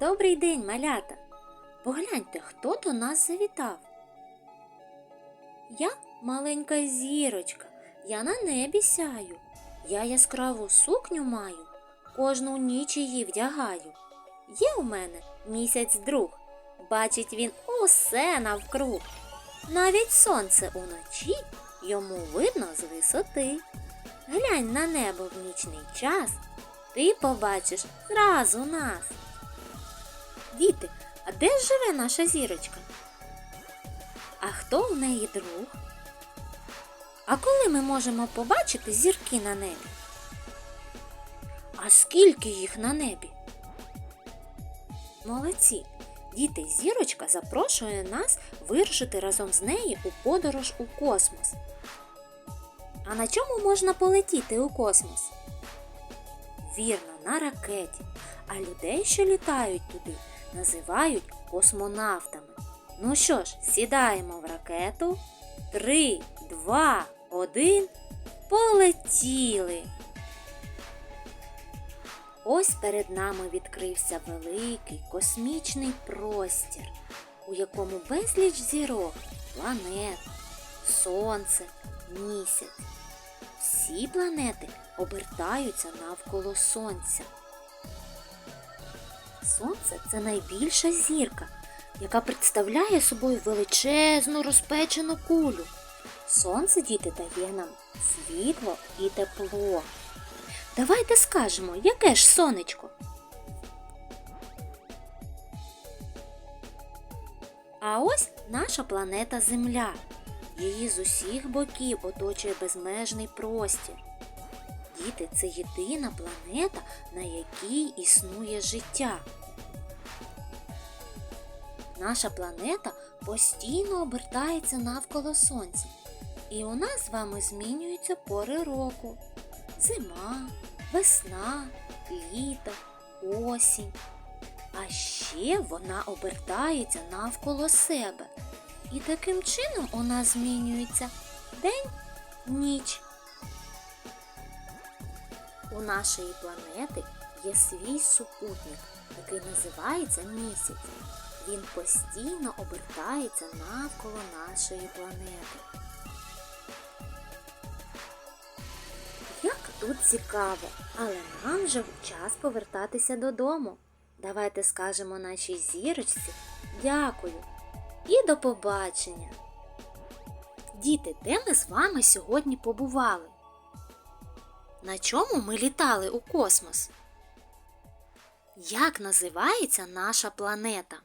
Добрий день, малята! Погляньте, хто до нас завітав. Я маленька зірочка, я на небі сяю. Я яскраву сукню маю, кожну ніч її вдягаю. Є у мене місяць друг, бачить він усе навкруг. Навіть сонце уночі йому видно з висоти. Глянь на небо в нічний час, ти побачиш зразу нас. Діти, а де ж живе наша зірочка? А хто в неї друг? А коли ми можемо побачити зірки на небі? А скільки їх на небі? Молодці! Діти, зірочка запрошує нас вирушити разом з нею у подорож у космос. А на чому можна полетіти у космос? Вірно, на ракеті. А людей, що літають туди, називають космонавтами. Ну що ж, сідаємо в ракету. Три, два, один. Полетіли. Ось перед нами відкрився великий космічний простір, у якому безліч зірок, планет, сонце, місяць. Всі планети обертаються навколо сонця. Сонце це найбільша зірка, яка представляє собою величезну розпечену кулю. Сонце діти дає нам світло і тепло. Давайте скажемо, яке ж сонечко? А ось наша планета Земля. Її з усіх боків оточує безмежний простір. Діти це єдина планета, на якій існує життя. Наша планета постійно обертається навколо Сонця. І у нас з вами змінюються пори року. Зима, весна, літо, осінь. А ще вона обертається навколо себе. І таким чином у нас змінюється день, ніч. У нашої планети є свій супутник, який називається місяць. Він постійно обертається навколо нашої планети. Як тут цікаво, але нам вже час повертатися додому. Давайте скажемо нашій зірочці дякую і до побачення. Діти, де ми з вами сьогодні побували? На чому ми літали у космос? Як називається наша планета?